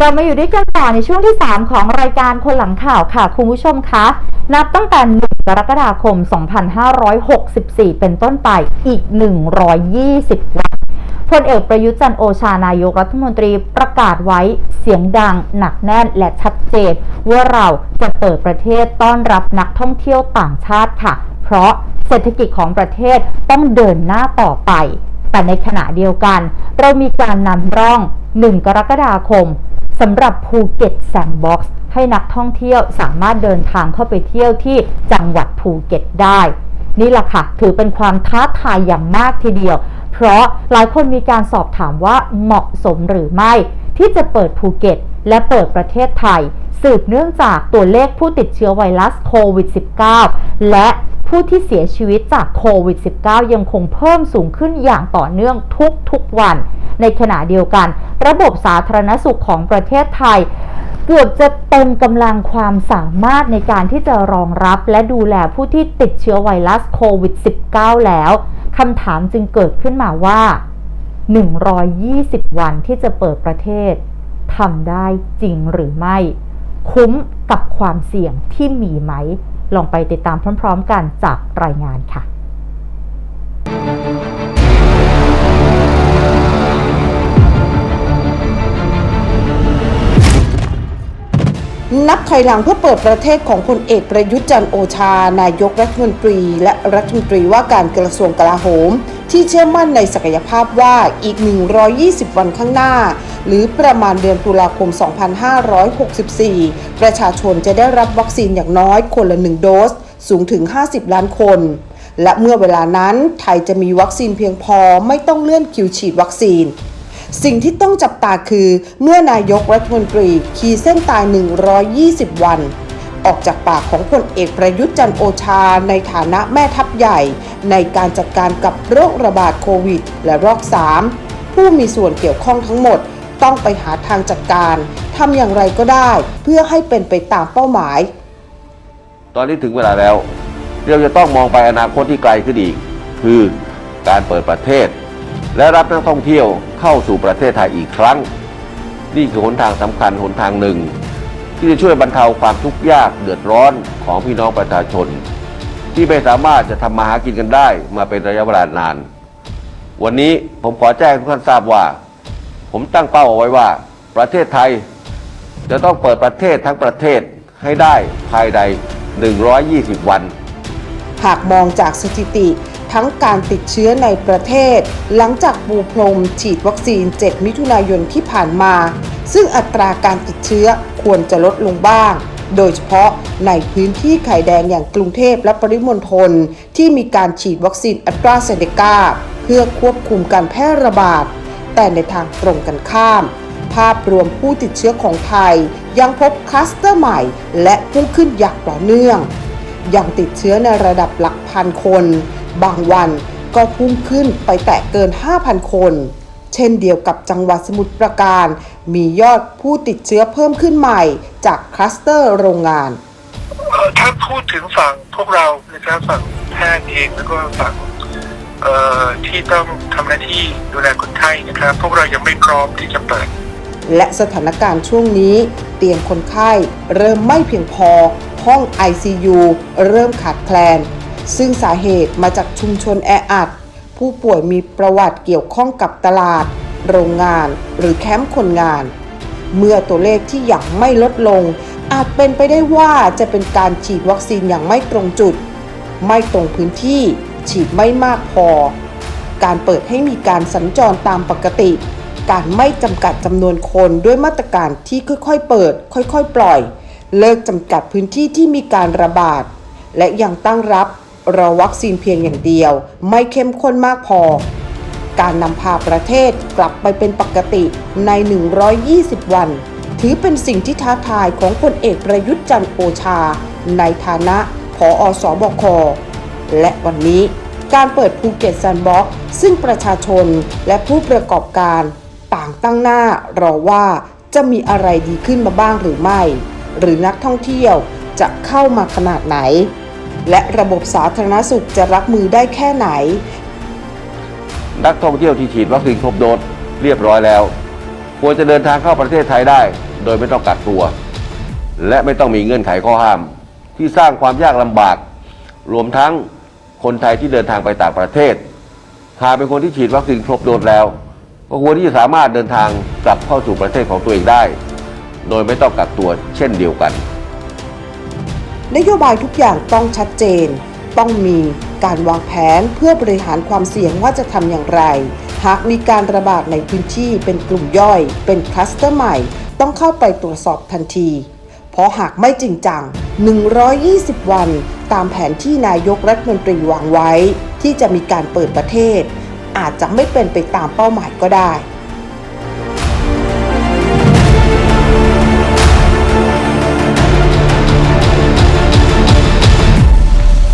เรามาอยู่ด้วยกันต่อในช่วงที่ 3 ของรายการคนหลังข่าวค่ะ คุณผู้ชมคะ นับตั้งแต่ 1 กรกฎาคม 2564 เป็นต้นไปอีก 120 วันพลเอกประยุทธ์จันโอชานายกรัฐมนตรีประกาศไว้เสียงดัง หนักแน่นและชัดเจน ว่าเราจะเปิดประเทศต้อนรับนักท่องเที่ยวต่างชาติค่ะ เพราะเศรษฐกิจของประเทศต้องเดินหน้าต่อไป แต่ในขณะเดียวกัน เรามีการนำร่อง 1 กรกฎาคม สำหรับภูเก็ตแซนด์บ็อกซ์ให้นักท่องเที่ยวสามารถเดินทางเข้าไปเที่ยวที่จังหวัดภูเก็ตได้ นี่แหละค่ะ ถือเป็นความท้าทายอย่างมากทีเดียว เพราะหลายคนมีการสอบถามว่าเหมาะสมหรือไม่ ที่จะเปิดภูเก็ต และเปิดประเทศไทย สืบเนื่องจากตัวเลขผู้ติดเชื้อไวรัสโควิด -19 และผู้ที่เสียชีวิตจากโควิด -19 ยังคงเพิ่มสูงขึ้นอย่างต่อเนื่องทุกๆวัน ในขณะเดียวกัน ระบบสาธารณสุขของประเทศไทยเกือบจะเต็มกำลังความสามารถในการที่จะรองรับและดูแลผู้ที่ติดเชื้อไวรัสโควิด -19 แล้วคำถามจึงเกิดขึ้นมาว่า 120 วันที่จะเปิดประเทศทำได้จริงหรือไม่ คุ้มกับความเสี่ยงที่มีไหม ลองไปติดตามพร้อม ๆ กันจากรายงานค่ะ นับถอยหลังเพื่อเปิดประเทศของพลเอกประยุทธ์จันโอชา นายกรัฐมนตรี และรัฐมนตรีว่าการกระทรวงกลาโหม ที่เชื่อมั่นในศักยภาพว่าอีก 120 วันข้างหน้า หรือประมาณเดือนตุลาคม 2564 ประชาชนจะได้รับวัคซีนอย่างน้อยคนละหนึ่งโดส สูงถึง 50 ล้านคน และเมื่อเวลานั้นไทยจะมีวัคซีนเพียงพอไม่ต้องเลื่อนคิวฉีดวัคซีน สิ่งที่ต้องจับตาคือเมื่อนายกรัฐมนตรีขีเส้นตาย 120 วัน ออกจากปากของพลเอกประยุทธ์จันโอชาในฐานะแม่ทัพใหญ่ ในการจัดการกับโรคระบาดโควิด และรอก3ผู้มีส่วนเกี่ยวข้องทั้งหมดต้องไปหาทางจัดการทำอย่างไรก็ได้เพื่อให้เป็นไปตามเป้าหมาย ตอนนี้ถึงเวลาแล้ว เราจะต้องมองไปอนาคตที่ไกลขึ้นอีก คือการเปิดประเทศ และรับนักท่องเที่ยวเข้าสู่ประเทศไทยอีกครั้ง นี่คือหนทางสำคัญหนทางหนึ่ง ที่จะช่วยบรรเทาความทุกข์ยากเดือดร้อนของพี่น้องประชาชน ที่ไม่สามารถจะทำมาหากินกันได้มาเป็นระยะเวลานาน วันนี้ผมขอแจ้งทุกท่านทราบว่า ผมตั้งเป้าเอาไว้ว่า ประเทศไทย จะต้องเปิดประเทศทั้งประเทศให้ได้ภายใน 120 วัน หากมองจากสถิติ ทั้งการติดเชื้อในประเทศ หลังจากปูพรมฉีดวัคซีน 7 มิถุนายนที่ผ่านมา ซึ่งอัตราการติดเชื้อควรจะลดลงบ้าง โดยเฉพาะในพื้นที่ไข่แดงอย่างกรุงเทพและปริมณฑลที่มีการฉีดวัคซีนอัตราเซเนกาเพื่อควบคุมการแพร่ระบาด แต่ในทางตรงกันข้าม ภาพรวมผู้ติดเชื้อของไทย ยังพบคลัสเตอร์ใหม่ และพุ่งขึ้นอย่างต่อเนื่อง ยังติดเชื้อในระดับหลักพันคน บางวันก็พุ่งขึ้นไปแตะเกิน 5,000 คน เช่นเดียวกับจังหวัดสมุทรปราการ มียอดผู้ติดเชื้อเพิ่มขึ้นใหม่จากคลัสเตอร์โรงงานเอ่อถ้าพูดถึงฝั่งพวกเรานะครับฝั่งแพทย์เองแล้วก็ฝั่งเอ่อที่ต้องทำหน้าที่ดูแลคนไข้นะครับ พวกเรายังไม่พร้อมที่จะเปิด และสถานการณ์ช่วงนี้ เตียงคนไข้เริ่มไม่เพียงพอ ห้อง ICU เริ่มขาดแคลน ซึ่งสาเหตุมาจากชุมชนแออัด ผู้ป่วยมีประวัติเกี่ยวข้องกับตลาด โรงงาน หรือแคมป์คนงาน เมื่อตัวเลขที่ยังไม่ลดลง อาจเป็นไปได้ว่าจะเป็นการฉีดวัคซีนอย่างไม่ตรงจุด ไม่ตรงพื้นที่ ฉีดไม่มากพอ การเปิดให้มีการสัญจรตามปกติ การไม่จำกัดจำนวนคนด้วยมาตรการที่ค่อยๆ เปิด ค่อยๆ ปล่อย เลิกจำกัดพื้นที่ที่มีการระบาด และยังตั้งรับ รอวัคซีนเพียงอย่างเดียว ไม่เข้มข้นมากพอ การนำพาประเทศกลับไปเป็นปกติใน 120 วัน ถือเป็นสิ่งที่ท้าทายของพลเอกประยุทธ์จันทร์โอชา ในฐานะผออสบค และวันนี้การเปิดภูเก็ตแซนด์บ็อกซ์ซึ่งประชาชนและผู้ประกอบการต่างตั้งหน้ารอว่าจะมีอะไรดีขึ้นมาบ้างหรือไม่ หรือนักท่องเที่ยวจะเข้ามาขนาดไหน และระบบสาธารณสุขจะรับมือได้แค่ไหน นักท่องเที่ยวที่ฉีดวัคซีนครบโดสเรียบร้อยแล้ว ควรจะเดินทางเข้าประเทศไทยได้ โดยไม่ต้องกักตัว และไม่ต้องมีเงื่อนไขข้อห้าม ที่สร้างความยากลำบาก รวมทั้งคนไทยที่เดินทางไปต่างประเทศหากเป็นคนที่ฉีดวัคซีนครบโดสแล้ว ก็ควรที่จะสามารถเดินทางกลับเข้าสู่ประเทศของตัวเองได้ โดยไม่ต้องกักตัวเช่นเดียวกัน นโยบายทุกอย่างต้องชัดเจน ต้องมีการวางแผนเพื่อบริหารความเสี่ยงว่าจะทำอย่างไร หากมีการระบาดในพื้นที่เป็นกลุ่มย่อย เป็นคลัสเตอร์ใหม่ ต้องเข้าไปตรวจสอบทันที เพราะหากไม่จริงจัง 120 วัน ตามแผนที่นายกรัฐมนตรีวางไว้ ที่จะมีการเปิดประเทศ อาจจะไม่เป็นไปตามเป้าหมายก็ได้